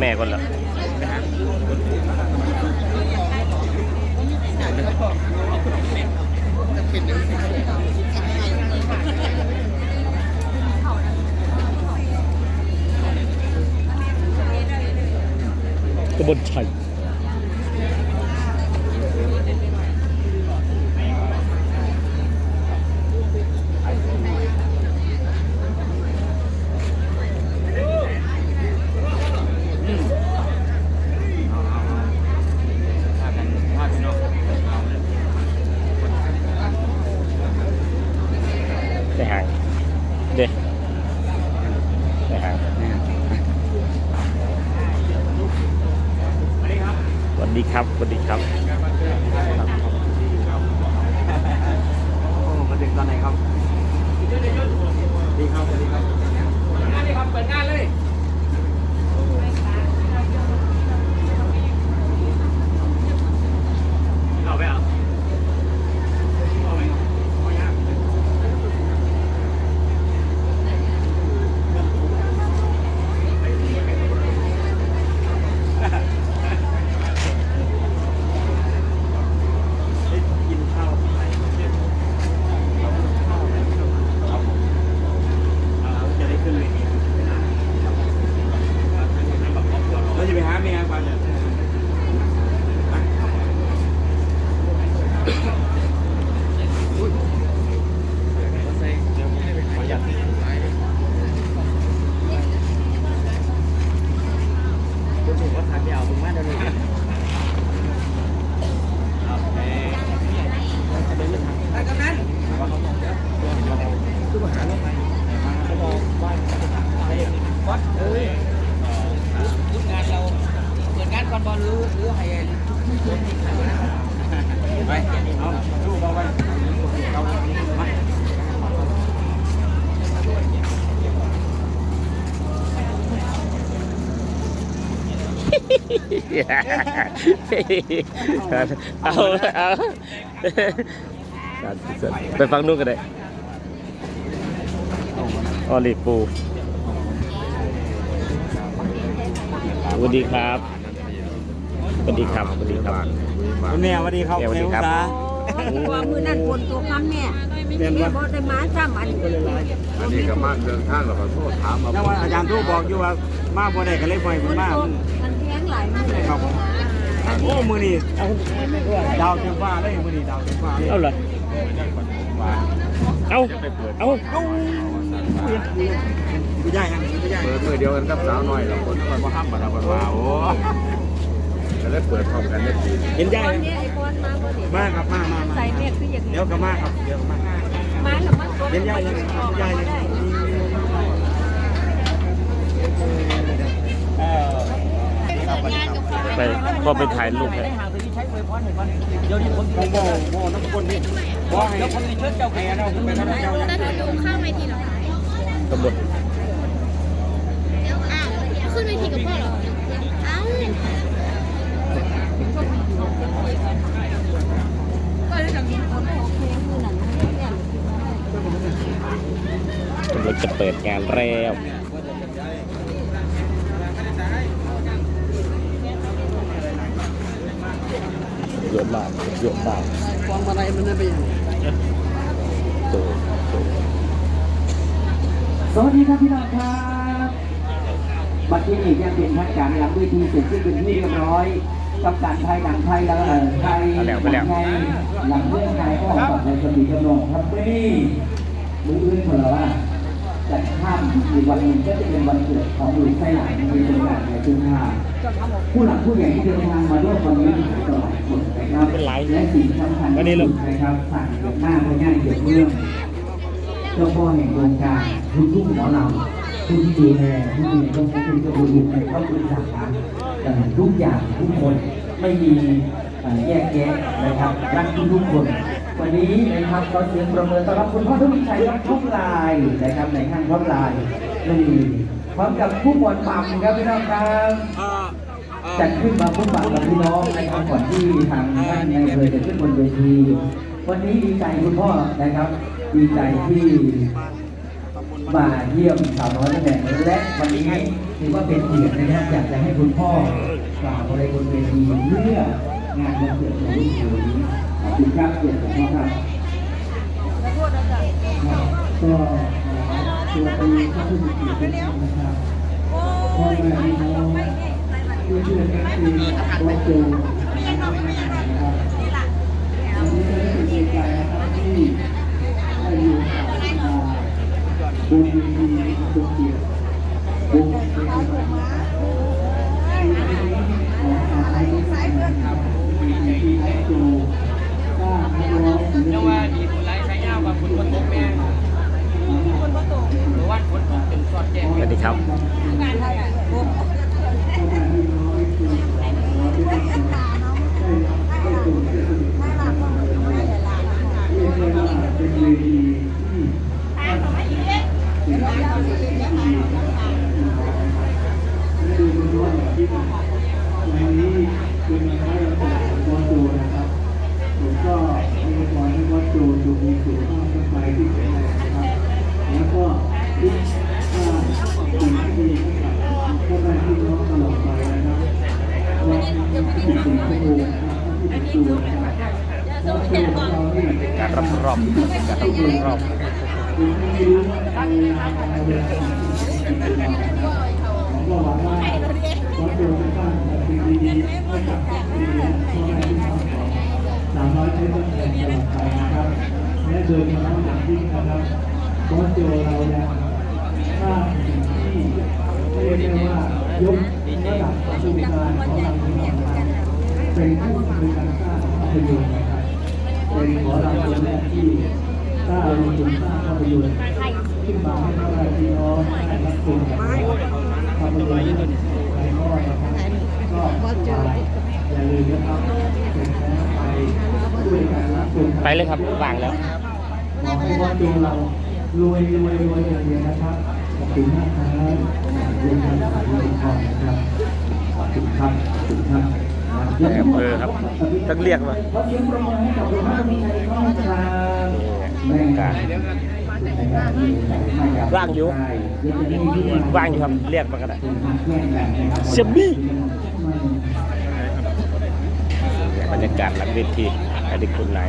แม่ก่อนละกระบนชัย ได้หางเด้ได้หางสวัสดีครับสวัสดีครับมาถึงตอนไหนครับดีครับดีครับ งานเลยครับเปิดงานเลย เอาไปอะ กินข้าวจะได้ขึ้นเลย เราจะไปหาเมียก่อนเนี่ย ผมว่าทานยาวผมว่าเดี๋ยวนี้ไอ้กำนันคือมาหาลูกไหมเขาบอกว่าวัดเอ้ย ยุดงานเราเปิดงานก่อนบอลหรือหรือให้ ไปเอาลูกเอาไปเอาไป เอาเอาไปฟังนู่นกันได้ออลิปูสวัสดีครับสวัสดีครับสวัสดีครับคุณแม่สวัสดีครับแม่สวัสดีครับว่ามือนั่นบนตัวคำแม่แม่บ่ได้มาซ้ำอันอันนี้ก็มาเดินทางเราก็โทษถามมาแล้วว่าอาจารย์ทูบอกอยู่ว่ามาบ่ได้ก็เลยปล่อยบมันนมา ครับผมโอ้มือนี่ดาวเต็มฟ้าเลยมือนี่ดาวเต็มฟ้าเลยเอาเหรอเอาเอาเอ้าไม่ได้ยังไม่ได้เปิดมือเดียวกันกับสาวน้อยเราคนนั้นมาห้ามมาเราคนมาโอ้จะได้เปิดพร้อมกันได้ปีเห็นตได้อนยังนี้ไอ้บอลมาบ่ได้มาครับมามามาใส่แม่คืออย่างเดี๋ยวก็มาครับเดี๋ยวก็มามาแล้วมันก็เห็นยายยังออกยายมายังได้ เออ ไปพอไปถ่ายรูปให้หาซื้อใช้อวยพรหน่อยก่อนเดี๋ยวนี้คนโอ้โหโอ้น้ำคนนี่บ่ให้เดี๋ยวคนในเชิดเจ้าแก่เราเป็นอะไรเจ้ายังกระบนขึ้นเวทีกับพ่อเหรอเอ้าก็เลยแบบนี้คนออเพลงมือนั่นแม่กำลังจะเปิดงานแล้ว เยอะมากเยอะมากฟังอะไรมันนั่นไปอย่างโตโตสวัสดีครับพี่น้องครับบัดนี้นี่ยังเป็นทางการหลังเวทีเสร็จสิ้นเป็นที่เรียบร้อยกับการไทยหนังไทยแล้วเออไทยหนังไทยหลังเรื่องไทยก็ออกในสมีกำนงครับเมื่อนี้มืออื่นคนละว่า จัดข้ามอีกวันหนึ่งก็จะเป็นวันเกิดของลุยไส้หลังในจังหวัดในจุฬาผู้หลักผู้ใหญ่ที่เดินทางมาร่วมวันนี้ตลอดคนนะครับและสิ่งสำคัญที่สุดนะครับสั่งเกิดหน้าพญาเกียรติเมืองเจ้าพ่อแห่งวงการคุณทุกหมอลำผู้ที่ดูแลผู้ที่ต้องคุณจะดูในครอบครัวสาขาเอ่ทุกอย่างทุกคนไม่มีแยกแยะนะครับรักทุกทุกคน วันนี้นะครับขอเสียงประเมินต้อนรับคุณพ่อทวีชัยครับทุกลายนะครับในข้างท็อปลายนี่พร้อมกับผู้บอลปั๊มครับพี่น้องครับจัดขึ้นมาพบปะกับพี่น้องนะครับก่อนที่ทางท่านในอำเภอจะขึ้นบนเวทีวันนี้ดีใจคุณพ่อนะครับ ดีใจที่มาเยี่ยมสาวน้อยนั่นแหละและวันนี้ถือว่าเป็นเกียรตินะครับอยากจะให้คุณพ่อกล่าวอะไรบนเวทีเพื่องานวันเกิดของลูกเขยขอบ คุณครับเกียรติของพ่อครับก็ตัวเป็นข้าพุทธกิจนะครับพ่อแม่พี่น้องเพื่อนเพื่อนกันคือวัดโจนะครับวันนี้ก็ได้เป็นเกีใจนะครับที่ได้อยู่กับมาบนเวทีบนเกียรติวงเกียรตินะครับขอขอบคุณนะครับที่ที่วัดโจสร้างนักร้องศิล เรียก ปิ ว่าน มีคนไร้ใช้ยาวกับคนบนโต๊ะแม่หรือว่าฝนตกเป็นสอดแจ้ง สวัสดี ครับผมก็มีขอให้วัดโจจงมีสุขภาพร่างกายที่แข็งแรงนะครับ แล้วก็คิดว่าสิ่งที่ดีให้กับพ่อแม่พี่น้องตลอดไปนะครับวันที่สี่ชั่วโมงนะครับที่เป็นตัวนะครับวัดโจของเรานี่ การรอบรอบการรอบรอบ ผมไม่รู้ว่าเอาเวลาเอาเวลาที่ไหนผมก็หวังว่า วัดโจะสร้างแต่สิ่งดีๆให้กับครอบครัวพ่อแม่พี่น้องสามร้อยเชื้อแรงตลอดไปนะครับและโดยเฉพาะอย่างยิ่งนะครับวัดโจเรายังสร้างสิ่งที่เรียกได้ว่ายกระดับประสบการณ์ของเรานเราเป็นผู้ในการสร้างภาพยนตร์นะครับ เป็นหมอลำคนแรกที่กล้าลงทุนสร้างภาพยนตร์ขึ้นมาให้พ่อแม่พี่น้องได้รับชมกันภาพยนตร์ในข้อนะครับก็อย่าลืมนะครับไปด้วยการรับชมไปเลยครับวางแล้วขอให้วัดดวงเรารวยรวยรวยอย่างเดียวนะครับขอบคุณมากครับรวยกันสายรวยทองนะครับขอบคุณครับขอบคุณครับ ในอำเภอครับต้องเรียกว่าขอเสียงปรบมือให้กับคุณพ่อทวีชัยอีกครั้งครับนี่บรรยากาศว่างอยู่ว่างอยู่ครับเรียกมาก็ได้เซยมบี้บรรยากาศหลังเวทีอดีตคุณนาย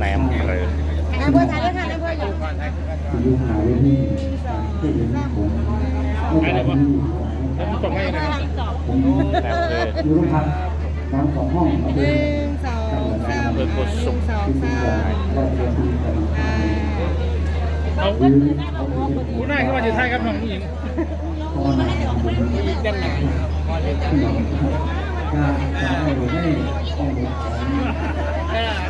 นายอำเภอนายเพื่อนถ่ายด้วยค่ะนายเพื่อนอยู่ดูหาเรื่องนี้ที่เห็น ผมไม่ได้ว่าผมนายอำเภอดูรูปพักน้ำสองห้องมาเป็นสองอำเภอโกสุมสองสามีมการก็เรียนรู้กันผู้นายขึ้นมาจะไทยครับน้องผู้หญิงพอมาการการให้ให้องค์ของ